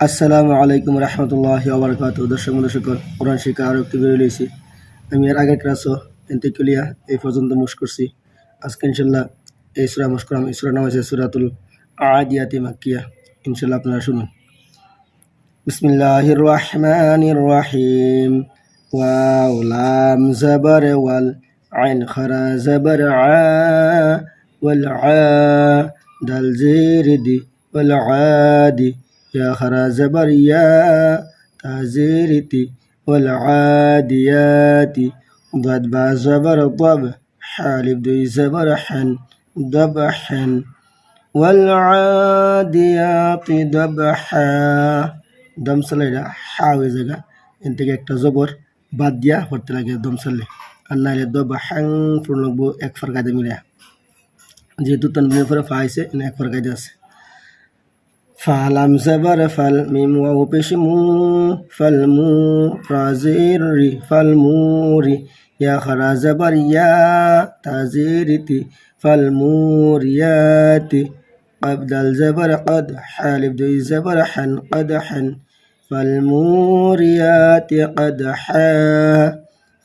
আসসালামু আলাইকুম রহমতুল্লাহ আবরকাত দর্শক বন্ধু সকল কোরআন শিক্ষা আরো একটু বেরিয়ে লইছি আমি এর আগের ক্লাসও এন্তিকুলিয়া এই পর্যন্ত মুশ করছি আজকে ইনশাল্লাহ এই সুরা মুশ করাম এই সুরা নাম আছে সুরাতুল আদিয়াতি মাক্কিয়া ইনশাল্লাহ আপনারা শুনুন বিসমিল্লাহির রহমানির রহিম ওয়াও লাম জাবার ওয়াল আইন খারা জাবার আ ওয়াল আ দাল জিরিদি ওয়াল আদি يا خرا زبر يا تازيرتي والعاديات ضد با زبر ضب حالب دوي زبر حن ضبحا والعاديات ضبحا দম সালে এটা হা হয়ে যাগা এন থেকে একটা জবর বাদ দিয়া পড়তে লাগে দম সালে আর নাহলে দব হ্যাং পূর্ণ এক ফরকাইতে মিলে যেহেতু তনবিনের পরে ফা আইছে এক ফরকাইতে আছে فعلم زبر فالميم واو بشمو فالمو رازيري فالموري. يا خرا زبر يا تازيرتي فالمورياتي. قبل الزبر قد حالب دي زبر حن قدحا فالموريات قدحا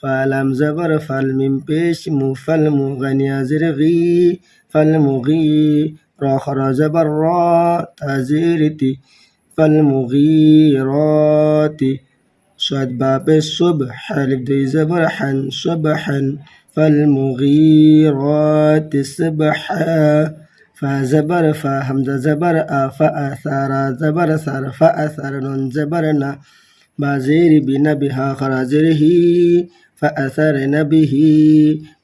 فلم زبر فالميم بشمو فالمو غنيا زرغي. فالمغي را زبر را تزيرتي فالمغيرات صاد باب الصبح ألف دي زبر حن صبحا فالمغيرات سبحا فزبر فهمزة زبر فأثر زبر ثر فأثر نون زبرنا بازير بنبها خرازره فأثرن به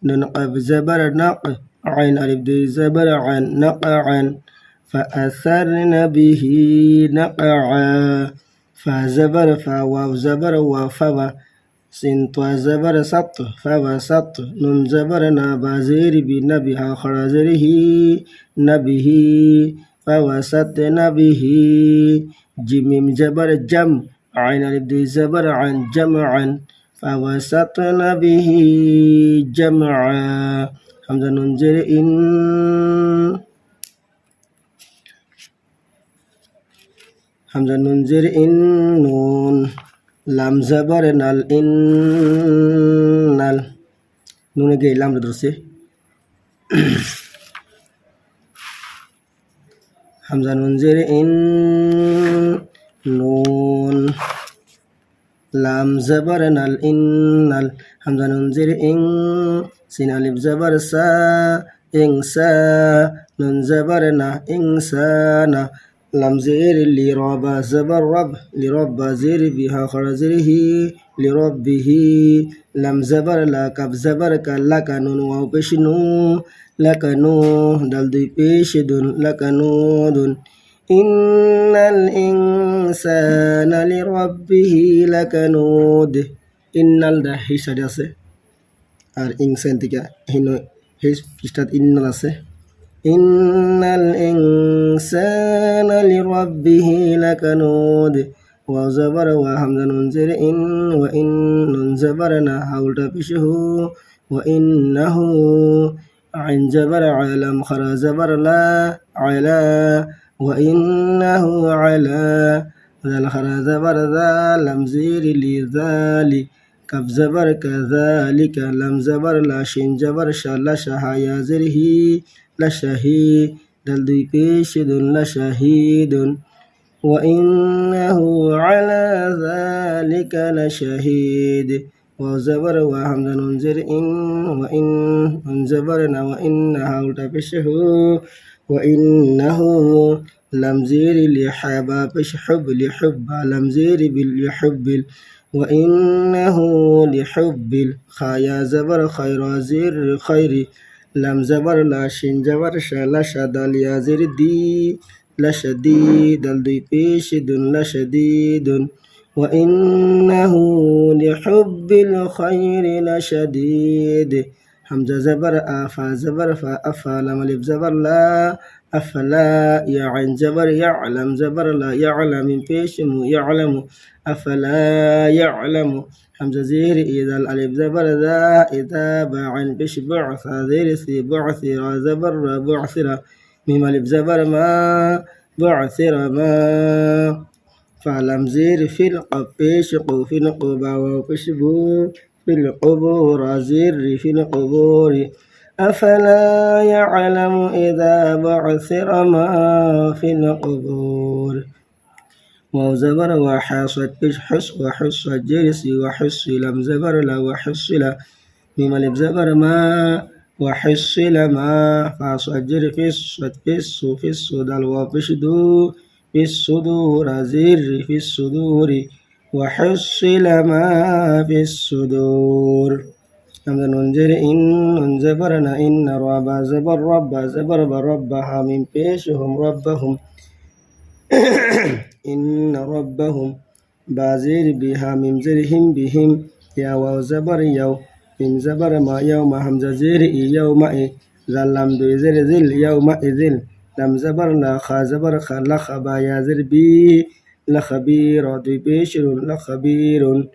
ننقب زبر نق عين ألف دي زبر عن نقعا فأثرن به نقعا فزبر فواو زبر وفوا سنت زبر سط فوسط نون زبر نبازير بنبها خرازره نبه فوسط نبه جميم جبر جم عين ألف دي زبر عن جمعا. فوسطن به جمعا. হামজা নুন জের ইন। হামজা নুন জের ইন নুন, লাম জাবার নাল ইন নাল। নুনে গিয়ে লাম ধরছে। হামজা নুন জের ইন নুন। লাম জবর নাল ইন নাল হামজা নুনজির ইং সিন আলিফ জবর সা ইং সা নুন জবর না ইং সা না লাম জির লি রব জবর রব লি রব জির বিহা খরজির হি লি রব বিহি লাম জবর লা কাব জবর কা লা কা নুন ওয়াও পেশ নু লা কা নু দাল দুই পেশ দুন লা কা নু দুন innal insana li rabbihi lakanud innal da hisadi আছে আর ইংসেন থেকে হিন সেই পৃষ্ঠাত ইন্নাল আছে ইন্নাল ইনসানা লিরাব্বিহি লাকানুদ ওয়া জাবার ওয়া হামজা নুন জের ইন ওয়া ইন নুন জাবারনা হাউলটা পিশহু ওয়া ইন্নাহু عين جبر علم خرا زبر لا علا وإنه على ذا الخرا زبر ذا لم زير لذالي كف زبر كذلك لم زبر لا شين جبر شا شهايا زره لشهي دل دوي بيشد لشهيد وإنه على ذلك لشهيد وزبر وحمد ننزر إن وإن انزبرنا وإنها التبشه وإنه لمزير لحبا بشحب لحب لمزير بالحب وإنه لحب الخايا زبر خير زير خير لم زبر لا شين زبر شلا شدال يا زير دي لشديد الدي بيشد لشديد وإنه لحب الخير لشديد حمزة زبر آفا زبر فأفا لم لف زبر لا أفلا يعن زبر يعلم زبر لا يعلم بيشم يعلم أفلا يعلم حمزة زير إذا الألف زبر ذا إذا باعن بش بعث زير سي بعثر زبر بعثر ميم ألف زبر ما بعثر ما فلم زير في القبيش في القبا وقشبو في القبور زر في القبور. أفلا يعلم إذا بعثر ما في القبور؟ وزبر وحاصت حس وحس الجرس وحس لم زبر لا وحس لا بملب زبر ما وحصل ما فصجر في الصد في الصو في الصدى وفشدو في الصدور زر في الصدور وحصل ما في الصدور. حمد ننزر إن ننزبرنا إن ربا زبر ربا زبر بربها من بيشهم ربهم. إن ربهم بازير بها من زرهم بهم. يا وزبر يوم من زبر ما يوم همزة زير يوم إيه زلم دو زر زل يوم إذل لم زبر لا خا زبر خا لخ يا زر بي. لخبير بشر لخبير.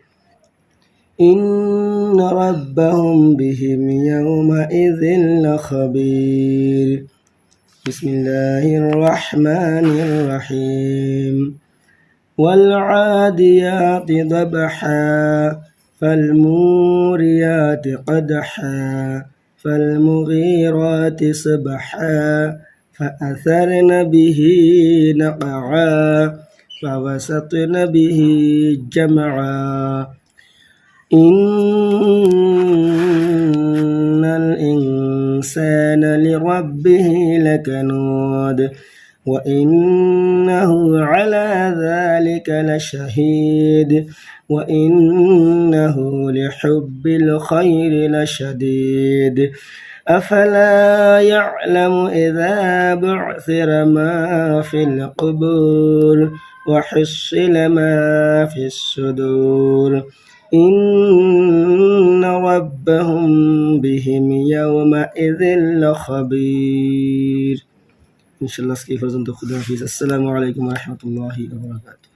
إن ربهم بهم يومئذ لخبير. بسم الله الرحمن الرحيم. والعاديات ضبحا فالموريات قدحا فالمغيرات صبحا فأثرن به نقعا. فوسطن به جمعا. إن الإنسان لربه لكنود وإنه على ذلك لشهيد وإنه لحب الخير لشديد. أفلا يعلم إذا بعثر ما في القبور؟ وحصل ما في الصدور. إن ربهم بهم يومئذ لخبير. إن شاء الله كيف السلام عليكم ورحمة الله وبركاته.